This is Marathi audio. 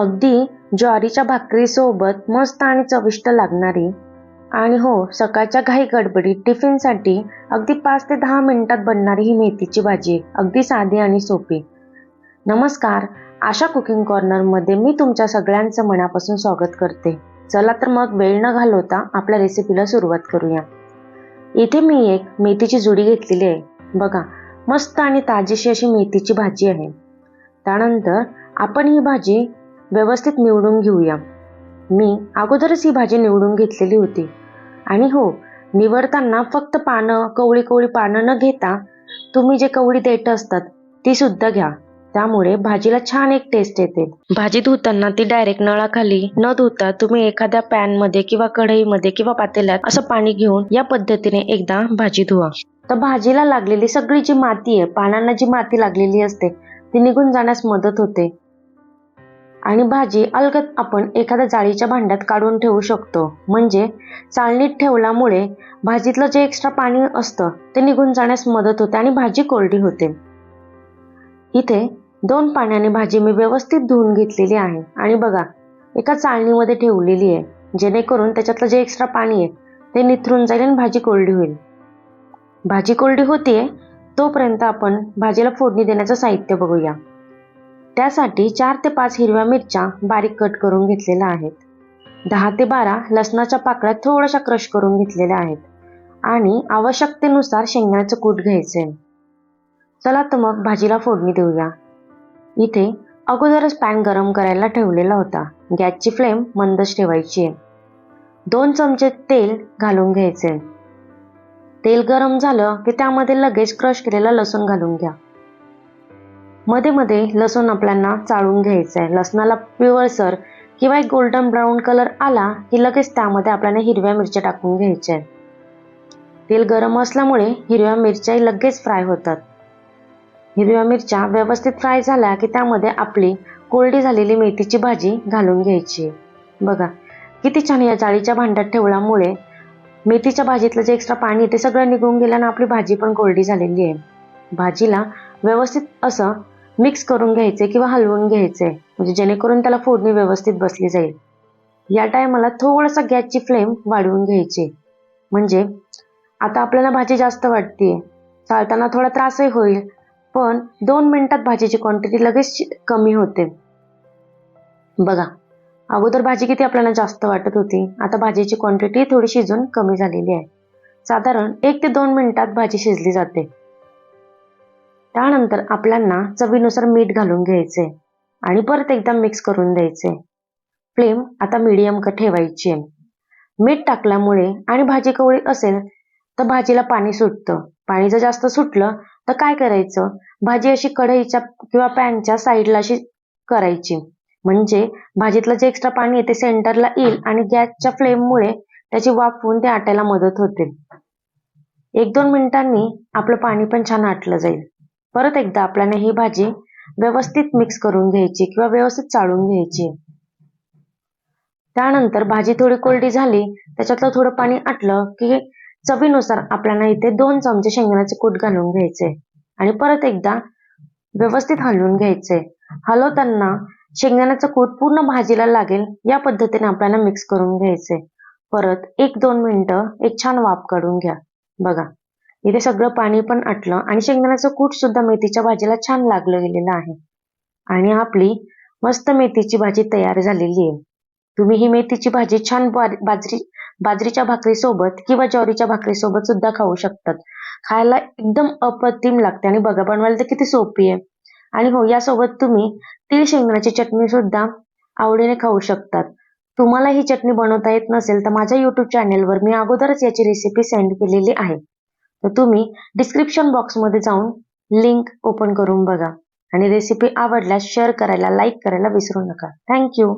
अगदी ज्वारीच्या भाकरीसोबत मस्त आणि चविष्ट लागणारी. आणि हो सकाळच्या घाई गडबडीत टिफिनसाठी अगदी पाच ते दहा मिनिटात बनणारी ही मेथीची भाजी अगदी साधी आणि सोपी. नमस्कार. आशा कुकिंग कॉर्नरमध्ये मी तुमच्या सगळ्यांचं मनापासून स्वागत करते. चला तर मग वेळ न घालवता आपल्या रेसिपीला सुरुवात करूया. इथे मी एक मेथीची जुडी घेतलेली आहे. बघा मस्त आणि ताजीशी अशी मेथीची भाजी आहे. त्यानंतर आपण ही भाजी व्यवस्थित निवडून घेऊया. मी अगोदरच ही भाजी निवडून घेतलेली होती. आणि हो निवडताना फक्त पानं कवळी कवळी पानं न घेता तुम्ही जे कवळी देठ असतात ती सुद्धा घ्या. त्यामुळे भाजीला छान एक टेस्ट येते. भाजी धुताना ती डायरेक्ट नळाखाली न धुता तुम्ही एखाद्या पॅनमध्ये किंवा कढईमध्ये किंवा पातेल्यात असं पाणी घेऊन या पद्धतीने एकदा भाजी धुवा. तर भाजीला लागलेली सगळी जी माती आहे पानांना जी माती लागलेली असते ती निघून जाण्यास मदत होते. आणि भाजी अलगद आपण एखाद्या जाळीच्या भांड्यात काढून ठेवू शकतो. म्हणजे चाळणीत ठेवल्यामुळे भाजीतलं जे एक्स्ट्रा पाणी असतं ते निघून जाण्यास मदत होते आणि भाजी कोरडी होते. इथे दोन पाण्याने भाजी मी व्यवस्थित धुवून घेतलेली आहे. आणि बघा एका चाळणीमध्ये ठेवलेली आहे. जेणेकरून त्याच्यातलं जे एक्स्ट्रा पाणी आहे ते निथरून जाईल आणि भाजी कोरडी होईल. भाजी कोरडी होतीये तोपर्यंत आपण भाजीला फोडणी देण्याचं साहित्य बघूया. त्यासाठी चार ते पाच हिरव्या मिरच्या बारीक कट करून घेतलेल्या आहेत. दहा ते बारा लसणाच्या पाकळ्या थोड्याशा क्रश करून घेतलेल्या आहेत आणि आवश्यकतेनुसार शेंगण्याचं कूट घ्यायचे चला तर मग भाजीला फोडणी देऊया. इथे अगोदरच पॅन गरम करायला ठेवलेला होता. गॅसची फ्लेम मंदच ठेवायची आहे. दोन चमचे तेल घालून घ्यायचे तेल गरम झालं की त्यामध्ये लगेच क्रश केलेला लसूण घालून घ्या. मध्ये मध्ये लसूण आपल्याला चाळून घ्यायचं आहे लसणाला पिवळसर किंवा एक गोल्डन ब्राऊन कलर आला की लगेच त्यामध्ये आपल्याला हिरव्या मिरच्या टाकून घ्यायच्या आहेत. तेल गरम असल्यामुळे हिरव्या मिरच्याही लगेच फ्राय होतात. हिरव्या मिरच्या व्यवस्थित फ्राय झाल्या की त्यामध्ये आपली कोरडी झालेली मेथीची भाजी घालून घ्यायची. बघा किती छान या जाळीच्या भांड्यात ठेवल्यामुळे मेथीच्या भाजीतलं जे एक्स्ट्रा पाणी ते सगळं निघून गेल्यानं आपली भाजी पण कोरडी झालेली आहे. भाजीला व्यवस्थित असं मिक्स करून घ्यायचे किंवा हलवून घ्यायचे म्हणजे जेणेकरून त्याला फोडणी व्यवस्थित बसली जाईल. या टायमाला थोडासा गॅसची फ्लेम वाढवून घ्यायची. म्हणजे आता आपल्याला भाजी जास्त वाटते चालताना थोडा त्रासही होईल पण दोन मिनिटात भाजीची क्वांटिटी लगेच कमी होते. बघा अगोदर भाजी किती आपल्याला जास्त वाटत होती आता भाजीची क्वांटिटी थोडी शिजून कमी झालेली आहे. साधारण एक ते दोन मिनिटात भाजी शिजली जाते. त्यानंतर आपल्याला चवीनुसार मीठ घालून घ्यायचे आणि परत एकदा मिक्स करून द्यायचे. फ्लेम आता मीडियम का ठेवायची. आहे मीठ टाकल्यामुळे आणि भाजी कवळी असेल तर भाजीला पाणी सुटतं. पाणी जर जास्त सुटलं तर काय करायचं? भाजी अशी कढईच्या किंवा पॅनच्या साईडला अशी करायची. म्हणजे भाजीतलं जे एक्स्ट्रा पाणी आहे ते सेंटरला येईल आणि गॅसच्या फ्लेममुळे त्याची वाफ होऊन ते आटायला मदत होते. एक दोन मिनिटांनी आपलं पाणी पण छान आटलं जाईल. परत एकदा आपल्याला ही भाजी व्यवस्थित मिक्स करून घ्यायची किंवा व्यवस्थित चाळून घ्यायची. त्यानंतर भाजी थोडी कोरडी झाली त्याच्यातलं थोडं पाणी आटलं की चवीनुसार आपल्याला इथे दोन चमचे शेंगदाण्याचे कूट घालून घ्यायचे आणि परत एकदा व्यवस्थित हलवून घ्यायचे. हलवताना शेंगदाण्याचं कूट पूर्ण भाजीला लागेल या पद्धतीने आपल्याला मिक्स करून घ्यायचे. परत एक दोन मिनिटं एक छान वाफ काढून घ्या. बघा इथे सगळं पाणी पण आटलं आणि शेंगदाण्याचं कूट सुद्धा मेथीच्या भाजीला छान लागलं गेलेलं आहे. आणि आपली मस्त मेथीची भाजी तयार झालेली आहे. तुम्ही ही मेथीची भाजी छान बाजरी बाजरीच्या भाकरीसोबत किंवा ज्वारीच्या भाकरीसोबत सुद्धा खाऊ शकतात. खायला एकदम अप्रतिम लागते आणि बघा बनवायला तर किती सोपी आहे. आणि हो यासोबत तुम्ही तीळ शेंगदाण्याची चटणी सुद्धा आवडीने खाऊ शकतात. तुम्हाला ही चटणी बनवता येत नसेल तर माझ्या युट्यूब चॅनेलवर मी अगोदरच याची रेसिपी सेंड केलेली आहे. तर तुम्ही डिस्क्रिप्शन बॉक्समध्ये जाऊन लिंक ओपन करून बघा. आणि रेसिपी आवडल्यास शेअर करायला लाईक करायला विसरू नका. थँक्यू